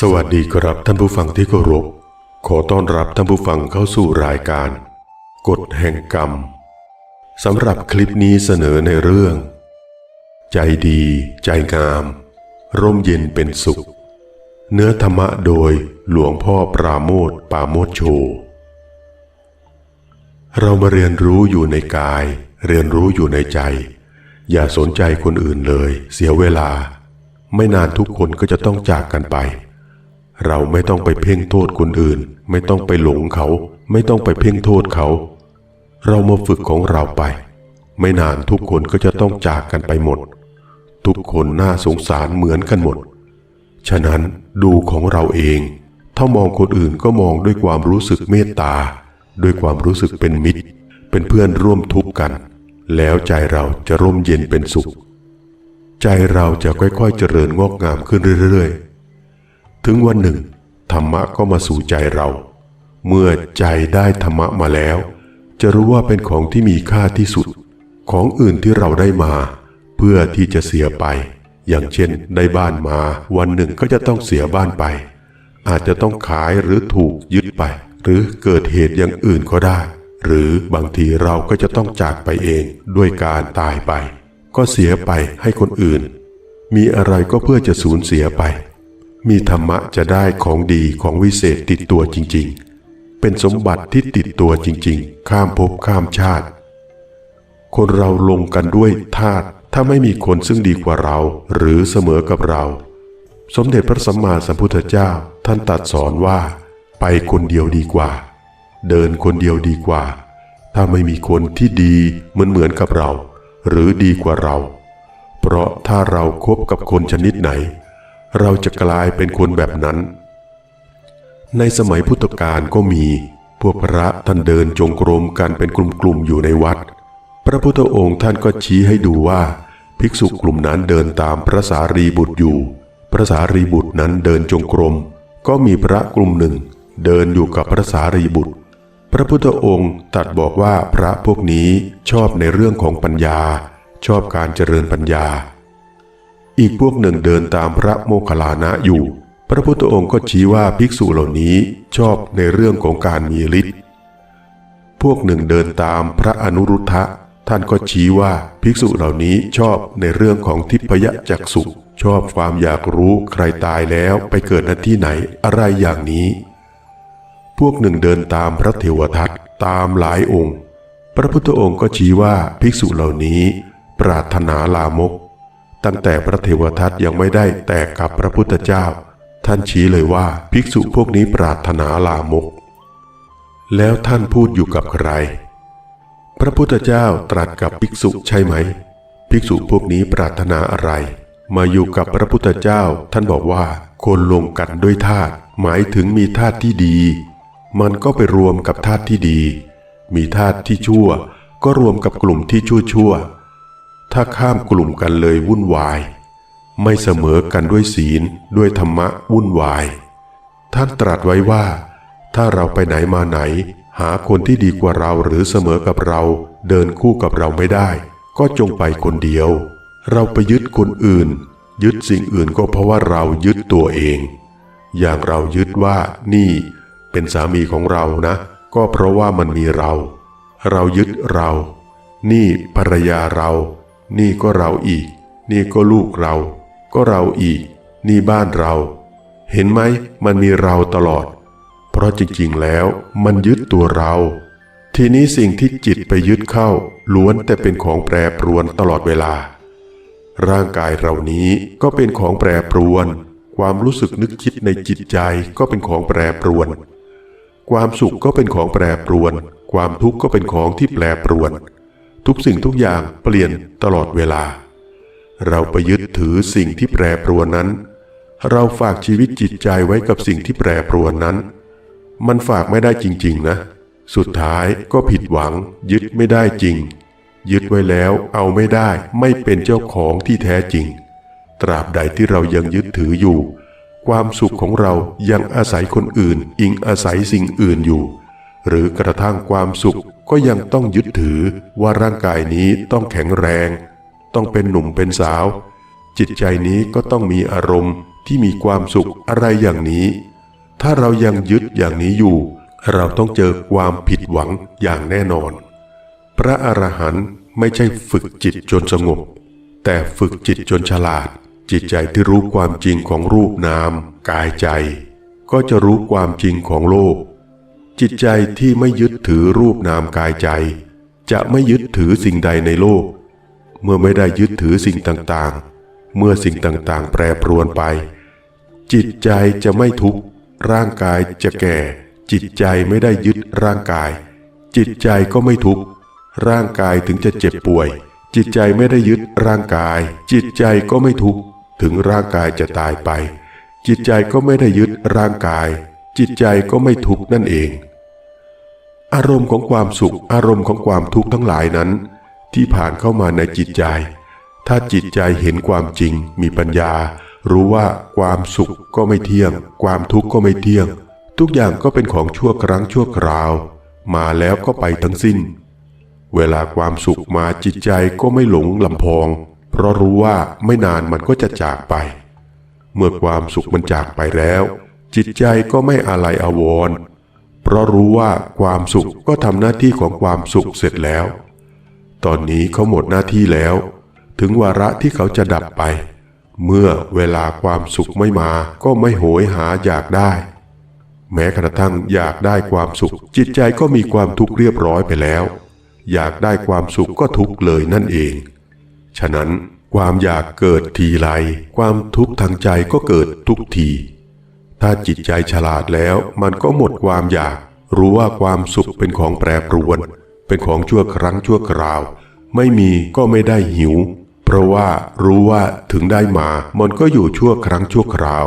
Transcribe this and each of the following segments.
สวัสดีครับท่านผู้ฟังที่เคารพ ขอต้อนรับท่านผู้ฟังเข้าสู่รายการ กฎแห่งกรรมสำหรับคลิปนี้เสนอในเรื่อง ใจดี ใจงาม ร่มเย็นเป็นสุข เนื้อธรรมะโดยหลวงพ่อปราโมทปราโมทโช เรามาเรียนรู้อยู่ในกาย เรียนรู้อยู่ในใจ อย่าสนใจคนอื่นเลย เสียเวลา ไม่นานทุกคนก็จะต้องจากกันไป เราไม่ต้องไปเพ่งโทษคนอื่น ไม่ต้องไปหลงเขา ไม่ต้องไปเพ่งโทษเขา เรามาฝึกของเราไป ไม่นานทุกคนก็จะต้องจากกันไปหมด ทุกคนน่าสงสารเหมือนกันหมด ฉะนั้นดูของเราเอง ถ้ามองคนอื่นก็มองด้วยความรู้สึกเมตตา ด้วยความรู้สึกเป็นมิตร เป็นเพื่อนร่วมทุกข์กัน แล้วใจเราจะร่มเย็นเป็นสุข ใจเราจะค่อยๆเจริญงอกงามขึ้นเรื่อยๆ ถึงวันหนึ่ง ธรรมะก็มาสู่ใจเรา เมื่อใจได้ธรรมะมาแล้ว จะรู้ว่าเป็นของที่มีค่าที่สุด ของอื่นที่เราได้มา เพื่อที่จะเสียไป อย่างเช่นได้บ้านมาวันหนึ่งก็จะต้องเสียบ้านไป อาจจะต้องขายหรือถูกยึดไป หรือเกิดเหตุอย่างอื่นก็ได้ หรือบางทีเราก็จะต้องจากไปเองด้วยการตายไป ก็เสียไปให้คนอื่น มีอะไรก็เพื่อจะสูญเสียไป มีธรรมะจะได้ของดีของวิเศษติดตัวจริง ๆ เป็นสมบัติที่ติดตัวจริง ๆ ข้ามภพข้ามชาติ คนเราลงกันด้วยธาตุถ้าไม่มีคนซึ่งดีกว่าเราหรือเสมอกับเรา สมเด็จพระสัมมาสัมพุทธเจ้าท่านตรัดสอนว่า ไปคนเดียวดีกว่า เดินคนเดียวดีกว่า ถ้าไม่มีคนที่ดีเหมือนเหมือนกับเรา หรือดีกว่าเรา เพราะถ้าเราคบกับคนชนิดไหน เราจะกลายเป็นคนแบบนั้น ในสมัยพุทธกาลก็มี พวกพระท่านเดินจงกรมกันเป็นกลุ่มๆอยู่ในวัด พระพุทธองค์ท่านก็ชี้ให้ดูว่า ภิกษุกลุ่มนั้นเดินตามพระสารีบุตรอยู่ พระสารีบุตรนั้นเดินจงกรม ก็มีพระกลุ่มหนึ่ง เดินอยู่กับพระสารีบุตร พระพุทธองค์ตรัสบอกว่าพระพวกนี้ชอบในเรื่องของปัญญา ชอบการเจริญปัญญา อีกพวกหนึ่งเดินตามพระโมคคัลลานะอยู่ พระพุทธองค์ก็ชี้ว่าภิกษุเหล่านี้ชอบในเรื่องของการมีฤทธิ์พวกหนึ่งเดินตามพระอนุรุทธะท่านก็ชี้ว่าภิกษุเหล่านี้ชอบในเรื่องของทิพยจักษุชอบความอยากรู้ใครตายแล้วไปเกิดณที่ไหนอะไรอย่างนี้ พวกหนึ่งเดินตามพระเทวทัตตามหลายองค์ พระพุทธองค์ก็ชี้ว่าภิกษุเหล่านี้ ปรารถนาลามก ตั้งแต่พระเทวทัตยังไม่ได้แตกกับพระพุทธเจ้า ท่านชี้เลยว่าภิกษุพวกนี้ปรารถนาลามก แล้วท่านพูดอยู่กับใคร พระพุทธเจ้าตรัสกับภิกษุใช่ไหม ภิกษุพวกนี้ปรารถนาอะไร มาอยู่กับพระพุทธเจ้า ท่านบอกว่าคนลงกันด้วยธาตุหมายถึงมีธาตุที่ดี มันก็ไปรวมกับธาตุที่ดี มีธาตุที่ชั่ว ก็รวมกับกลุ่มที่ชั่วชั่ว ถ้าข้ามกลุ่มกันเลยวุ่นวาย ไม่เสมอกันด้วยศีลด้วยธรรมะวุ่นวาย ท่านตรัสไว้ว่า ถ้าเราไปไหนมาไหน หาคนที่ดีกว่าเราหรือเสมอกับเรา เดินคู่กับเราไม่ได้ ก็จงไปคนเดียว เราไปยึดคนอื่น ยึดสิ่งอื่นก็เพราะว่าเรายึดตัวเอง อย่างเรายึดว่านี่ เป็นสามีของเรานะ ก็เพราะว่ามันมีเรา เรายึดเรา นี่ภรรยาเรา นี่ก็เราอีก นี่ก็ลูกเรา ก็เราอีก นี่บ้านเรา เห็นไหมมันมีเราตลอด เพราะจริงๆแล้วมันยึดตัวเรา ทีนี้สิ่งที่จิตไปยึดเข้า ล้วนแต่เป็นของแปรปรวนตลอดเวลา ร่างกายเรานี้ก็เป็นของแปรปรวน ความรู้สึกนึกคิดในจิตใจก็เป็นของแปรปรวน ความสุขก็เป็นของแปรปรวน ความทุกข์ก็เป็นของที่แปรปรวน ทุกสิ่งทุกอย่างเปลี่ยนตลอดเวลา เราไปยึดถือสิ่งที่แปรปรวนนั้น เราฝากชีวิตจิตใจไว้กับสิ่งที่แปรปรวนนั้น มันฝากไม่ได้จริง ๆ นะ สุดท้ายก็ผิดหวัง ยึดไม่ได้จริง ยึดไว้แล้วเอาไม่ได้ไม่เป็นเจ้าของที่แท้จริง ตราบใดที่เรายังยึดถืออยู่ ความสุขของเรายังอาศัยคนอื่น อิงอาศัยสิ่งอื่นอยู่ หรือกระทั่งความสุข ก็ยังต้องยึดถือว่าร่างกายนี้ต้องแข็งแรง ต้องเป็นหนุ่มเป็นสาว จิตใจนี้ก็ต้องมีอารมณ์ที่มีความสุขอะไรอย่างนี้ ถ้าเรายังยึดอย่างนี้อยู่ เราต้องเจอความผิดหวังอย่างแน่นอน พระอรหันต์ไม่ใช่ฝึกจิตจนสงบ แต่ฝึกจิตจนฉลาด จิตใจที่รู้ความจริงของรูปนาม กายใจ ก็จะรู้ความจริงของโลก จิตใจที่ไม่ยึดถือรูปนามกายใจ จะไม่ยึดถือสิ่งใดในโลก เมื่อไม่ได้ยึดถือสิ่งต่างๆ เมื่อสิ่งต่างๆ แปรปรวนไป จิตใจจะไม่ทุกข์ร่างกายจะแก่ จิตใจไม่ได้ยึดร่างกาย จิตใจก็ไม่ทุกข์ร่างกายถึงจะเจ็บป่วย จิตใจไม่ได้ยึดร่างกาย จิตใจก็ไม่ทุกข์ถึงร่างกายจะตายไป จิตใจก็ไม่ได้ยึดร่างกาย จิตใจก็ไม่ทุกข์นั่นเอง อารมณ์ของความสุข อารมณ์ของความทุกข์ทั้งหลายนั้น ที่ผ่านเข้ามาในจิตใจ ถ้าจิตใจเห็นความจริง มีปัญญา รู้ว่าความสุขก็ไม่เที่ยง ความทุกข์ก็ไม่เที่ยง ทุกอย่างก็เป็นของชั่วครั้งชั่วคราว มาแล้วก็ไปทั้งสิ้น เวลาความสุขมาจิตใจก็ไม่หลงลำพอง เพราะรู้ว่าไม่นานมันก็จะจากไป เมื่อความสุขมันจากไปแล้ว จิตใจก็ไม่อะไรอาวรณ์เพราะรู้ว่าความสุขก็ทำหน้าที่ของความสุขเสร็จแล้ว ตอนนี้เขาหมดหน้าที่แล้ว ถึงวาระที่เขาจะดับไป เมื่อเวลาความสุขไม่มาก็ไม่โหยหาอยากได้ แม้กระทั่งอยากได้ความสุข จิตใจก็มีความทุกข์เรียบร้อยไปแล้ว อยากได้ความสุขก็ทุกข์เลยนั่นเอง ฉะนั้นความอยากเกิดทีไรความทุกข์ทางใจก็เกิดทุกที ถ้าจิตใจฉลาดแล้วมันก็หมดความอยาก รู้ว่าความสุขเป็นของแปรปรวน เป็นของชั่วครั้งชั่วคราว ไม่มีก็ไม่ได้หิว เพราะว่ารู้ว่าถึงได้มามันก็อยู่ชั่วครั้งชั่วคราว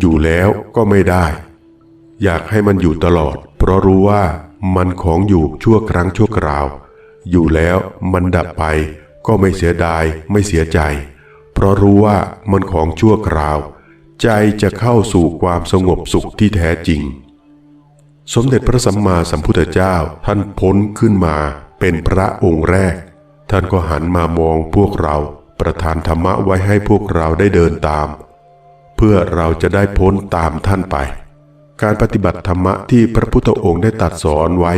อยู่แล้วก็ไม่ได้ อยากให้มันอยู่ตลอด เพราะรู้ว่ามันของอยู่ชั่วครั้งชั่วคราว อยู่แล้วมันดับไป ก็ไม่เสียดายไม่เสียใจ เพราะรู้ว่ามันของชั่วคราว ใจจะเข้าสู่ความสงบสุขที่แท้จริง สมเด็จพระสัมมาสัมพุทธเจ้าท่านพ้นขึ้นมาเป็นพระองค์แรก ท่านก็หันมามองพวกเราประทานธรรมะไว้ให้พวกเราได้เดินตาม เพื่อเราจะได้พ้นตามท่านไป การปฏิบัติธรรมะที่พระพุทธองค์ได้ตรัดสอนไว้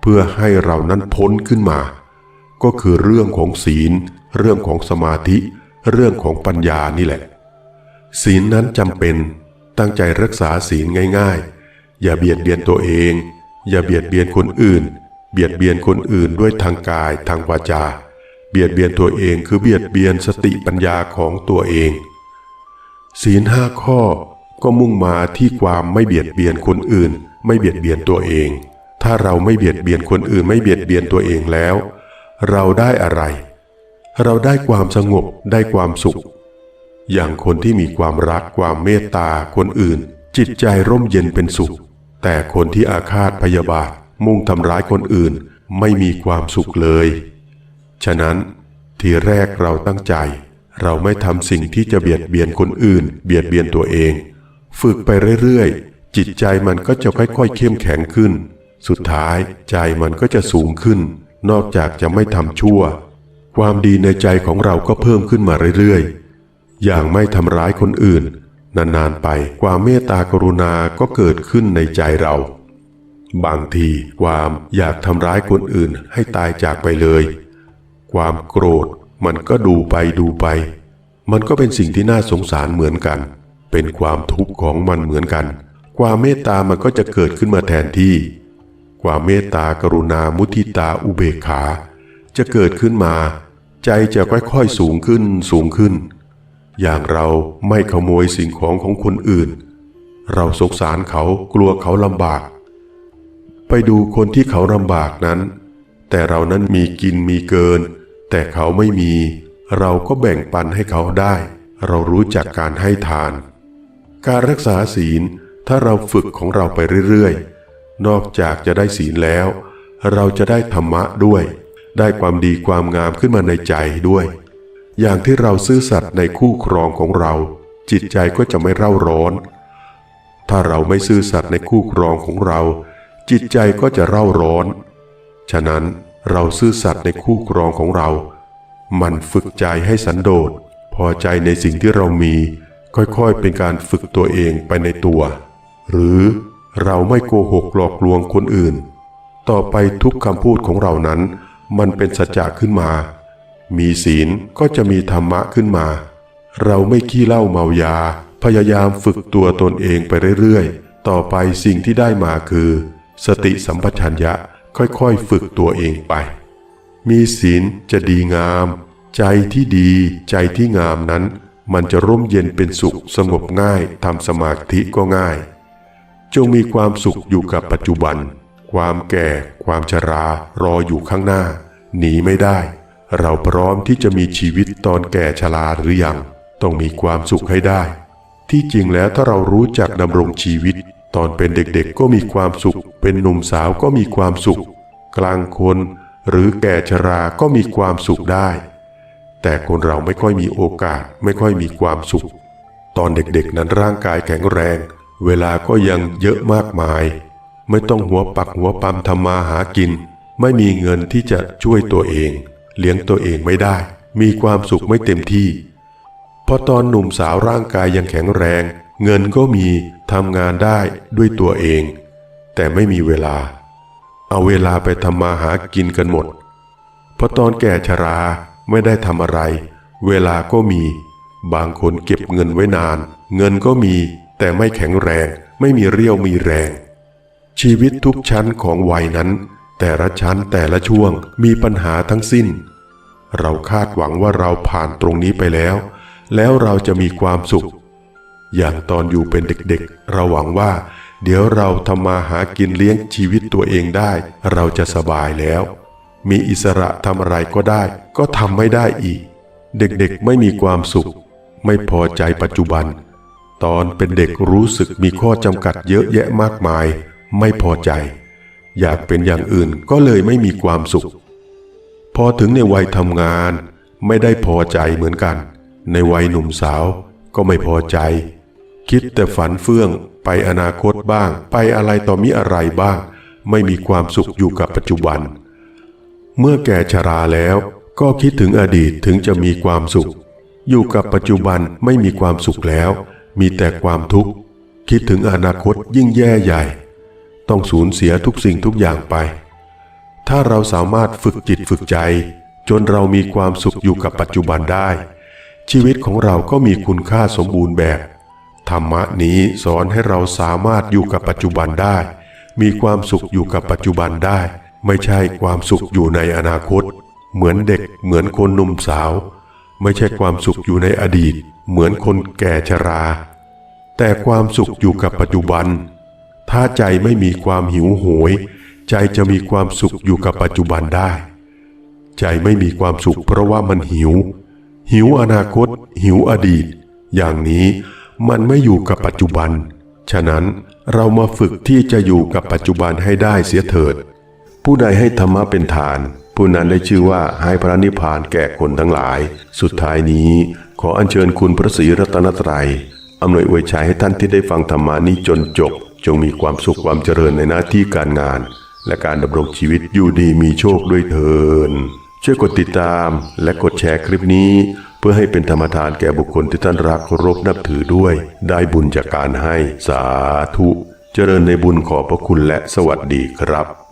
เพื่อให้เรานั้นพ้นขึ้นมา ก็คือเรื่องของศีล เรื่องของสมาธิ เรื่องของปัญญานี่แหละ ศีลนั้นจำเป็นตั้งใจรักษาศีลง่ายๆ อย่าเบียดเบียนตัวเอง อย่าเบียดเบียนคนอื่น เบียดเบียนคนอื่นด้วยทางกายทางวาจา เบียดเบียนตัวเองคือเบียดเบียนสติปัญญาของตัวเอง ศีลห้าข้อก็มุ่งมาที่ความไม่เบียดเบียนคนอื่น ไม่เบียดเบียนตัวเอง ถ้าเราไม่เบียดเบียนคนอื่นไม่เบียดเบียนตัวเองแล้ว เราได้อะไร เราได้ความสงบได้ความสุข อย่างคนที่มีความรักความเมตตาคนอื่น จิตใจร่มเย็นเป็นสุข แต่คนที่อาฆาตพยาบาทมุ่งทำร้ายคนอื่นไม่มีความสุขเลย ฉะนั้นทีแรกเราตั้งใจ เราไม่ทำสิ่งที่จะเบียดเบียนคนอื่น เบียดเบียนตัวเอง ฝึกไปเรื่อยๆ จิตใจมันก็จะค่อยๆเข้มแข็งขึ้น สุดท้ายใจมันก็จะสูงขึ้น นอกจากจะไม่ทำชั่ว ความดีในใจของเราก็เพิ่มขึ้นมาเรื่อยๆ อย่างไม่ทำร้ายคนอื่น นานๆไปความเมตตากรุณาก็เกิดขึ้นในใจเรา บางทีความอยากทำร้ายคนอื่นให้ตายจากไปเลย ความโกรธมันก็ดูไปดูไป มันก็เป็นสิ่งที่น่าสงสารเหมือนกัน เป็นความทุกข์ของมันเหมือนกัน ความเมตตามันก็จะเกิดขึ้นมาแทนที่ ความเมตตากรุณามุทิตาอุเบกขา จะเกิดขึ้นมา ใจจะค่อยๆสูงขึ้นสูงขึ้น อย่างเราไม่ขโมยสิ่งของของคนอื่น เราสงสารเขากลัวเขาลำบาก ไปดูคนที่เขาลำบากนั้น แต่เรานั้นมีกินมีเกิน แต่เขาไม่มี เราก็แบ่งปันให้เขาได้ เรารู้จักการให้ทาน การรักษาศีลถ้าเราฝึกของเราไปเรื่อยๆ นอกจากจะได้ศีลแล้ว เราจะได้ธรรมะด้วย ได้ความดีความงามขึ้นมาในใจด้วย อย่างที่เราซื่อสัตย์ในคู่ครองของเรา จิตใจก็จะไม่เร่าร้อน ถ้าเราไม่ซื่อสัตย์ในคู่ครองของเรา จิตใจก็จะเร่าร้อน ฉะนั้นเราซื่อสัตย์ในคู่ครองของเรา มันฝึกใจให้สันโดษ พอใจในสิ่งที่เรามี ค่อยๆ เป็นการฝึกตัวเองไปในตัว หรือเราไม่โกหกหลอกลวงคนอื่น ต่อไปทุกคำพูดของเรานั้น มันเป็นสัจจะขึ้นมา มีศีลก็จะมีธรรมะขึ้นมา เราไม่ขี้เหล้าเมายา พยายามฝึกตัวตนเองไปเรื่อยๆ ต่อไปสิ่งที่ได้มาคือ สติสัมปชัญญะค่อยๆ ฝึกตัวเองไป มีศีลจะดีงาม ใจที่ดีใจที่งามนั้น มันจะร่มเย็นเป็นสุขสงบง่ายทำสมาธิก็ง่าย จงมีความสุขอยู่กับปัจจุบัน ความแก่ ความชรารออยู่ข้างหน้า หนีไม่ได้ เราพร้อมที่จะมีชีวิตตอนแก่ชราหรือยัง ต้องมีความสุขให้ได้ ที่จริงแล้วถ้าเรารู้จักดำรงชีวิต ตอนเป็นเด็กๆก็มีความสุข เป็นหนุ่มสาวก็มีความสุข กลางคนหรือแก่ชราก็มีความสุขได้ แต่คนเราไม่ค่อยมีโอกาสไม่ค่อยมีความสุข ตอนเด็กๆนั้นร่างกายแข็งแรง เวลาก็ยังเยอะมากมาย ไม่ต้องหัวปักหัวปั๊มทำมาหากิน ไม่มีเงินที่จะช่วยตัวเอง เลี้ยงตัวเองไม่ได้ มีความสุขไม่เต็มที่พอตอนหนุ่มสาวร่างกายยังแข็งแรง เงินก็มีทำงานได้ด้วยตัวเอง แต่ไม่มีเวลา เอาเวลาไปทำมาหากินกันหมดพอตอนแก่ชราไม่ได้ทำอะไร เวลาก็มี บางคนเก็บเงินไว้นาน เงินก็มีแต่ไม่แข็งแรง ไม่มีเรี่ยวมีแรง ชีวิตทุกชั้นของวัยนั้น แต่ละชั้นแต่ละช่วงมีปัญหาทั้งสิ้น เราคาดหวังว่าเราผ่านตรงนี้ไปแล้ว แล้วเราจะมีความสุข อย่างตอนอยู่เป็นเด็กๆ เราหวังว่า เดี๋ยวเราทำมาหากินเลี้ยงชีวิตตัวเองได้ เราจะสบายแล้ว มีอิสระทำอะไรก็ได้ ก็ทำไม่ได้อีก เด็กๆไม่มีความสุข ไม่พอใจปัจจุบัน ตอนเป็นเด็กรู้สึกมีข้อจำกัดเยอะแยะมากมาย ไม่พอใจ อยากเป็นอย่างอื่นก็เลยไม่มีความสุข พอถึงในวัยทำงานไม่ได้พอใจเหมือนกัน ในวัยหนุ่มสาวก็ไม่พอใจ คิดแต่ฝันเฟื่องไปอนาคตบ้าง ไปอะไรต่อมีอะไรบ้าง ไม่มีความสุขอยู่กับปัจจุบัน เมื่อแก่ชราแล้วก็คิดถึงอดีตถึงจะมีความสุข อยู่กับปัจจุบันไม่มีความสุขแล้ว มีแต่ความทุกข์ คิดถึงอนาคตยิ่งแย่ใหญ่ ต้องสูญเสียทุกสิ่งทุกอย่างไป ถ้าเราสามารถฝึกจิตฝึกใจ จนเรามีความสุขอยู่กับปัจจุบันได้ ชีวิตของเราก็มีคุณค่าสมบูรณ์แบบ ธรรมะนี้สอนให้เราสามารถอยู่กับปัจจุบันได้ มีความสุขอยู่กับปัจจุบันได้ ไม่ใช่ความสุขอยู่ในอนาคต เหมือนเด็กเหมือนคนหนุ่มสาว ไม่ใช่ความสุขอยู่ในอดีต เหมือนคนแก่ชรา แต่ความสุขอยู่กับปัจจุบัน ถ้าใจไม่มีความหิวโหยใจจะมีความสุขอยู่กับปัจจุบันได้ ใจไม่มีความสุขเพราะว่ามันหิว หิวอนาคต หิวอดีต อย่างนี้มันไม่อยู่กับปัจจุบัน ฉะนั้นเรามาฝึกที่จะอยู่กับปัจจุบันให้ได้เสียเถิด ผู้ใดให้ธรรมะเป็นทาน ผู้นั้นได้ชื่อว่าให้พระนิพพานแก่คนทั้งหลาย สุดท้ายนี้ขออัญเชิญคุณพระศรีรัตนตรัยอำนวยอวยชัยให้ท่านที่ได้ฟังธรรมานี้จนจบ จงมีความสุขความเจริญในหน้าที่การงาน และการดำรงชีวิตอยู่ดีมีโชคด้วยเถินช่วยกดติดตามและกดแชร์คลิปนี้ เพื่อให้เป็นธรรมทานแก่บุคคลที่ท่านรักเคารพนับถือด้วย ได้บุญจากการให้สาธุ เจริญในบุญขอพระคุณและสวัสดีครับ